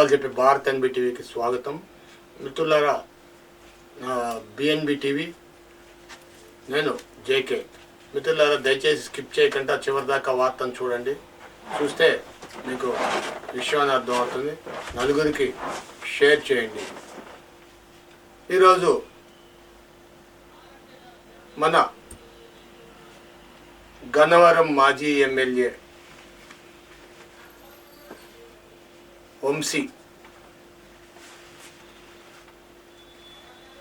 నిజాలు చెప్పే భారత్ ఎన్బి టీవీకి స్వాగతం. మిత్రులారా నా బిఎన్బి టీవీ నేను జేకే మిత్రులారా దయచేసి స్కిప్ చేయకుండా చివరి దాకా వార్తను చూడండి. చూస్తే మీకు విషయాన్ని అర్థమవుతుంది నలుగురికి షేర్ చేయండి. ఈరోజు మన గన్నవరం మాజీ ఎమ్మెల్యే వంశీ.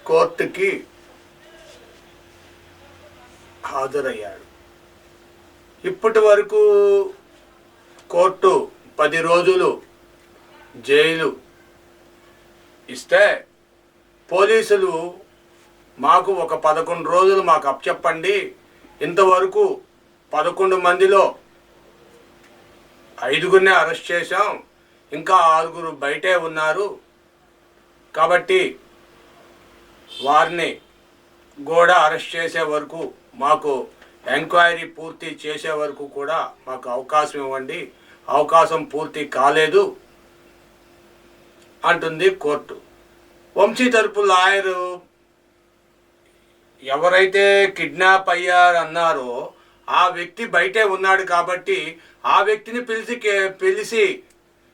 కోర్టుకి హాజరయ్యాడు. ఇప్పటి వరకు కోర్టు పది రోజులు జైలు ఇస్తే పోలీసులు మాకు ఒక పదకొండు రోజులు మాకు అప్పచెప్పండి. ఇంతవరకు పదకొండు మందిలో ఐదుగురినే అరెస్ట్ చేశాం. ఇంకా ఆరుగురు బయటే ఉన్నారు. కాబట్టి వారిని కూడా అరెస్ట్ చేసే వరకు మాకు ఎంక్వైరీ పూర్తి చేసే వరకు కూడా మాకు అవకాశం ఇవ్వండి. అవకాశం పూర్తి కాలేదు అంటుంది కోర్టు. వంశీ తరపు లాయరు ఎవరైతే కిడ్నాప్ అయ్యారన్నారో ఆ వ్యక్తి బయటే ఉన్నాడు కాబట్టి ఆ వ్యక్తిని పిలిచి పిలిచి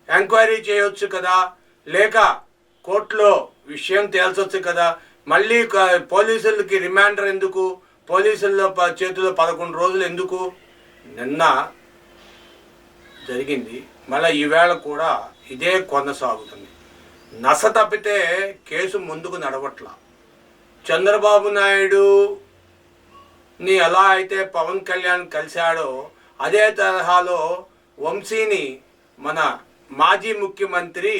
ఎంక్వైరీ చేయొచ్చు కదా? లేక కోర్టులో విషయం తేల్చొచ్చు కదా? మళ్ళీ పోలీసులకి రిమాండర్ ఎందుకు? పోలీసుల ప- చేతిలో పదకొండు రోజులు ఎందుకు? నిన్న జరిగింది. మళ్ళీ ఈవేళ కూడా ఇదే కొనసాగుతుంది. నస తప్పితే కేసు ముందుకు నడవట్ల. చంద్రబాబు నాయుడు ని ఎలా అయితే పవన్ కళ్యాణ్ కలిశాడో అదే తరహాలో వంశీని మన మాజీ ముఖ్యమంత్రి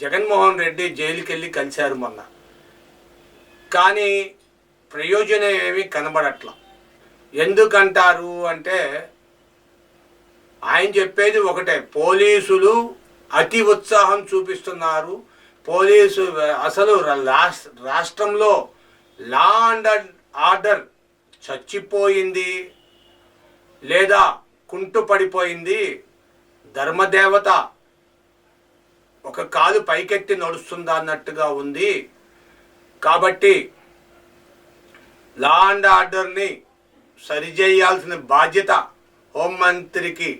జగన్మోహన్ రెడ్డి జైలుకి వెళ్ళి కలిశారు మొన్న. కానీ ప్రయోజనం ఏమీ కనబడట్ల. ఎందుకంటారు అంటే ఆయన చెప్పేది ఒకటే పోలీసులు అతి ఉత్సాహం చూపిస్తున్నారు. పోలీసు అసలు రాష్ట్రంలో లా అండ్ ఆర్డర్ చచ్చిపోయింది లేదా కుంటు పడిపోయింది ధర్మదేవత ఒక కాలు పైకెత్తి నడుస్తుందా అన్నట్టుగా ఉంది. కాబట్టి లా అండ్ ఆర్డర్ని సరిచేయాల్సిన బాధ్యత హోంమంత్రికి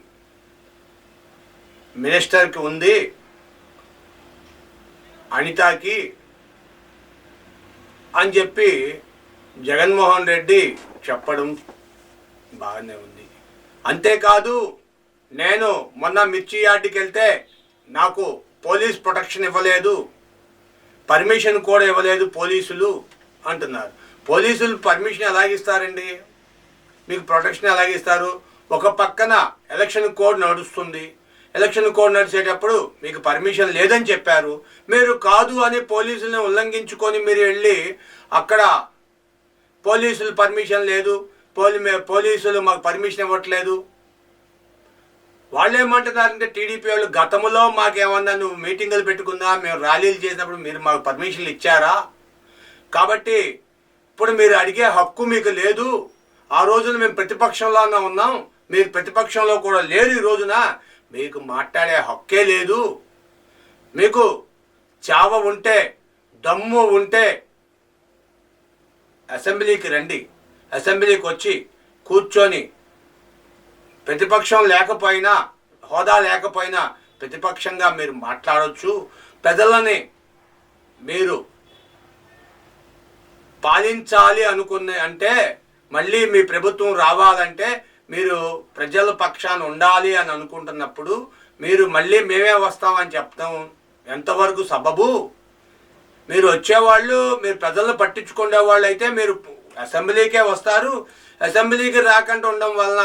మినిస్టర్కి ఉంది. అనితకి అని చెప్పి జగన్మోహన్ రెడ్డి చెప్పడం బాగానే ఉంది. అంతేకాదు నేను మొన్న మిర్చి యార్డ్కి వెళ్తే నాకు పోలీస్ ప్రొటెక్షన్ ఇవ్వలేదు పర్మిషన్ కూడా ఇవ్వలేదు పోలీసులు అంటున్నారు. పోలీసులు పర్మిషన్ ఎలాగిస్తారండి మీకు ప్రొటెక్షన్ ఎలాగిస్తారు ఒక పక్కన ఎలక్షన్ కోడ్ నడుస్తుంది. ఎలక్షన్ కోడ్ నడిచేటప్పుడు మీకు పర్మిషన్ లేదని చెప్పారు. మీరు కాదు అని పోలీసులను ఉల్లంఘించుకొని మీరు వెళ్ళి అక్కడ పోలీసులు పర్మిషన్ లేదు పోలీ పోలీసులు మాకు పర్మిషన్ ఇవ్వట్లేదు. వాళ్ళు ఏమంటున్నారంటే టీడీపీ వాళ్ళు గతంలో మాకేమన్నా నువ్వు మీటింగులు పెట్టుకున్నా మేము ర్యాలీలు చేసినప్పుడు మీరు మాకు పర్మిషన్లు ఇచ్చారా? కాబట్టి ఇప్పుడు మీరు అడిగే హక్కు మీకు లేదు. ఆ రోజున మేము ప్రతిపక్షంలోనే ఉన్నాం. మీరు ప్రతిపక్షంలో కూడా లేరు ఈ రోజున. మీకు మాట్లాడే హక్కే లేదు. మీకు చావ ఉంటే దమ్ము ఉంటే అసెంబ్లీకి రండి. అసెంబ్లీకి వచ్చి కూర్చొని ప్రతిపక్షం లేకపోయినా హోదా లేకపోయినా ప్రతిపక్షంగా మీరు మాట్లాడవచ్చు ప్రజలని మీరు పాలించాలి అనుకునే అంటే మళ్ళీ మీ ప్రభుత్వం రావాలంటే మీరు ప్రజల పక్షాన ఉండాలి అని అనుకుంటున్నప్పుడు మీరు మళ్ళీ మేమే వస్తామని చెప్తాం ఎంతవరకు సబబు? మీరు వచ్చేవాళ్ళు మీరు ప్రజలను పట్టించుకునే వాళ్ళు అయితే మీరు అసెంబ్లీకే వస్తారు. అసెంబ్లీకి రాకుండా ఉండడం వలన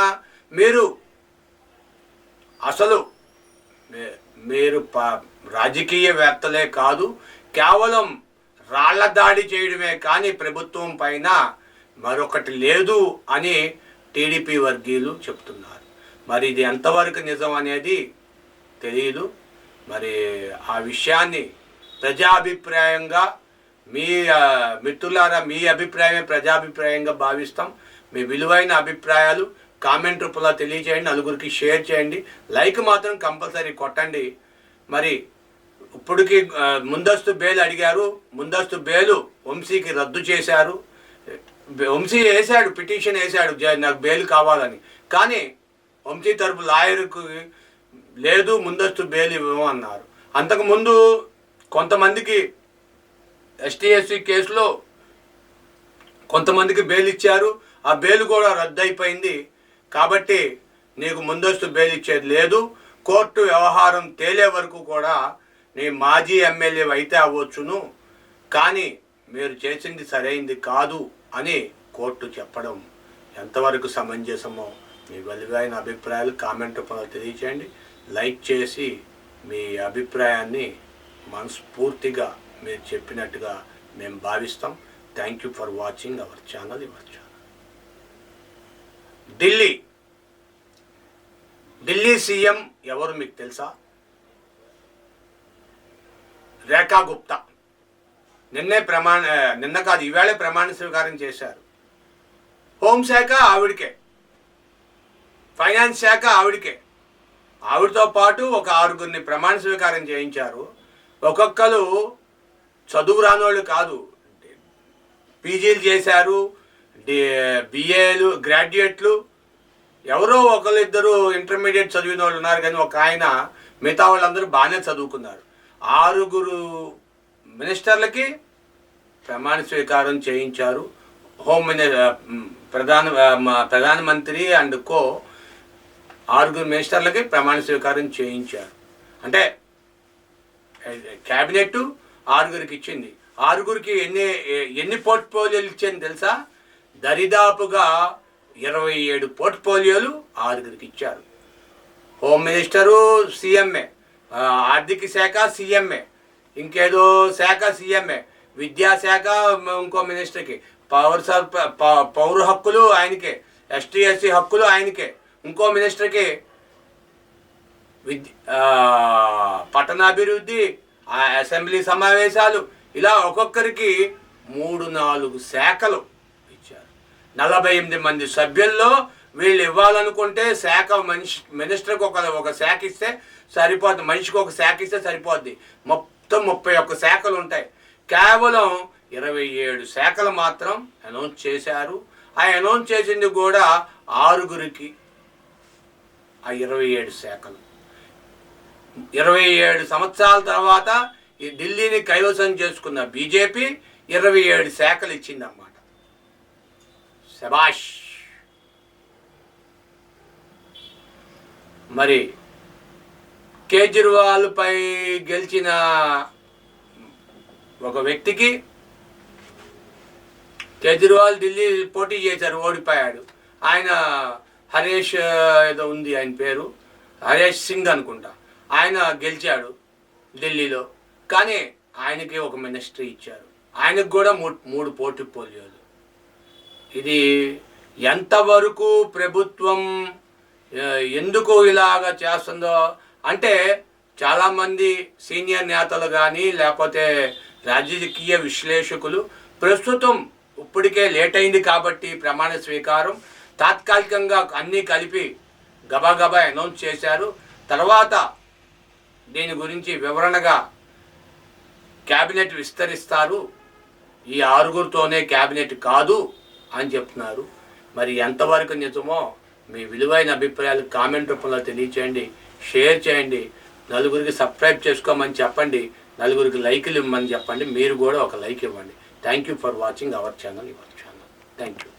మీరు అసలు మీరు ప- రాజకీయవేత్తలే కాదు కేవలం రాళ్ళ దాడి చేయడమే కానీ ప్రభుత్వం పైన మరొకటి లేదు అని టీడీపీ వర్గీయులు చెప్తున్నారు. మరి ఇది ఎంతవరకు నిజం అనేది తెలియదు మరి ఆ విషయాన్ని ప్రజాభిప్రాయంగా మీ మిత్రులారా మీ అభిప్రాయమే ప్రజాభిప్రాయంగా భావిస్తాం. మీ విలువైన అభిప్రాయాలు కామెంట్ రూపంలో తెలియజేయండి నలుగురికి షేర్ చేయండి. లైక్ మాత్రం కంపల్సరీ కొట్టండి. మరి ఇప్పటికి ముందస్తు బెయిల్ అడిగారు. ముందస్తు బేలు వంశీకి రద్దు చేశారు. వంశీ వేశాడు పిటిషన్ వేశాడు జ- నాకు బెయిల్ కావాలని. కానీ వంశీ తరపు లాయర్కు లేదు ముందస్తు బెయిల్ ఇవ్వమన్నారు అంతకుముందు కొంతమందికి ఎస్టీఎస్సీ కేసులో కొంతమందికి బెయిల్ ఇచ్చారు. ఆ బెయిల్ కూడా రద్దు అయిపోయింది. కాబట్టి నీకు ముందస్తు బెయిల్ ఇచ్చేది లేదు. కోర్టు వ్యవహారం తేలే వరకు కూడా నీ మాజీ ఎమ్మెల్యే అయితే అవ్వచ్చును. కానీ మీరు చేసింది సరైంది కాదు అని కోర్టు చెప్పడం ఎంతవరకు సమంజసమో మీ విలువైన అభిప్రాయాలు కామెంట్ రూపంలో తెలియచేయండి. లైక్ చేసి మీ అభిప్రాయాన్ని మనస్ఫూర్తిగా మీరు చెప్పినట్టుగా మేము భావిస్తాం. Thank you for watching our channel your channel Delhi. Delhi CM ఎవరు మీకు తెలుసా? రేఖా గుప్తా. నిన్నే ప్రమాణ నిన్న కాదు ఈవేళ ప్రమాణ స్వీకారం చేశారు. హోంశాఖ ఆవిడకే. ఫైనాన్స్ శాఖ ఆవిడకే. ఆవిడతో పాటు ఒక ఆరుగురిని ప్రమాణ స్వీకారం చేయించారు. ఒక్కొక్కరు చదువు రానోళ్ళు కాదు. పీజీలు చేశారు బిఏలు గ్రాడ్యుయేట్లు ఎవరో ఒకరిద్దరు ఇంటర్మీడియట్ చదివిన వాళ్ళు ఉన్నారు కానీ ఒక ఆయన మిగతా వాళ్ళందరూ బాగానే చదువుకున్నారు. ఆరుగురు మినిస్టర్లకి ప్రమాణ స్వీకారం చేయించారు. హోమ్ మిని ప్రధాన ప్రధానమంత్రి అండ్ కో ఆరుగురు మినిస్టర్లకి ప్రమాణ స్వీకారం చేయించారు. అంటే క్యాబినెట్ ఆరుగురికి ఇచ్చింది. ఆరుగురికి ఎన్ని ఎన్ని పోర్ట్ఫోలియోలు ఇచ్చింది తెలుసా? దరిదాపుగా ఇరవై ఏడు పోర్ట్ఫోలియోలు ఆరుగురికి ఇచ్చారు. హోమ్ మినిస్టరు సీఎంఏ ఆర్థిక శాఖ సీఎంఏ ఇంకేదో శాఖ సీఎంఏ విద్యాశాఖ ఇంకో మినిస్టర్కి. పౌర పౌర హక్కులు ఆయనకే. ఎస్టీ ఎస్సీ హక్కులు ఆయనకే. ఇంకో మినిస్టర్కి విద్య పట్టణాభివృద్ధి ఆ అసెంబ్లీ సమావేశాలు. ఇలా ఒక్కొక్కరికి మూడు నాలుగు శాఖలు. నలభై ఎనిమిది మంది సభ్యుల్లో వీళ్ళు ఇవ్వాలనుకుంటే శాఖ మనిషి మినిస్టర్కి ఒక ఒక శాఖ ఇస్తే సరిపోద్ది మనిషికి ఒక శాఖ ఇస్తే సరిపోద్ది. మొత్తం ముప్పై ఒక్క శాఖలు ఉంటాయి. కేవలం ఇరవై ఏడు శాఖలు మాత్రం అనౌన్స్ చేశారు. ఆ అనౌన్స్ చేసింది కూడా ఆరుగురికి ఆ ఇరవై ఏడు శాఖలు. ఇరవై ఏడు సంవత్సరాల తర్వాత ఈ ఢిల్లీని కైవసం చేసుకున్న బీజేపీ ఇరవై ఏడు శాఖలు ఇచ్చిందన్నమాట శబాష్ మరి కేజ్రీవాల్పై గెలిచిన ఒక వ్యక్తికి కేజ్రీవాల్ ఢిల్లీ పోటీ చేశారు ఓడిపోయాడు. ఆయన హరీష్ ఏదో ఉంది ఆయన పేరు హరీష్ సింగ్ అనుకుంటా. ఆయన గెలిచాడు ఢిల్లీలో. కానీ ఆయనకి ఒక మినిస్ట్రీ ఇచ్చారు. ఆయనకు కూడా మూడు మూడు పోటీ పోలియోలు. ఇది ఎంతవరకు ప్రభుత్వం ఎందుకు ఇలాగ చేస్తుందో అంటే చాలామంది సీనియర్ నేతలు కానీ లేకపోతే రాజకీయ విశ్లేషకులు ప్రస్తుతం ఇప్పటికే లేట్ అయింది కాబట్టి ప్రమాణ స్వీకారం తాత్కాలికంగా అన్నీ కలిపి గబాగబా అనౌన్స్ చేశారు. తర్వాత దీని గురించి వివరణగా క్యాబినెట్ విస్తరిస్తారు. ఈ ఆరుగురితోనే క్యాబినెట్ కాదు. అని చెప్తున్నారు. మరి ఎంతవరకు నిజమో మీ విలువైన అభిప్రాయాలు కామెంట్ రూపంలో తెలియచేయండి షేర్ చేయండి నలుగురికి సబ్స్క్రైబ్ చేసుకోమని చెప్పండి నలుగురికి లైకులు ఇవ్వమని చెప్పండి మీరు కూడా ఒక లైక్ ఇవ్వండి. Thank you for watching our channel your channel thank you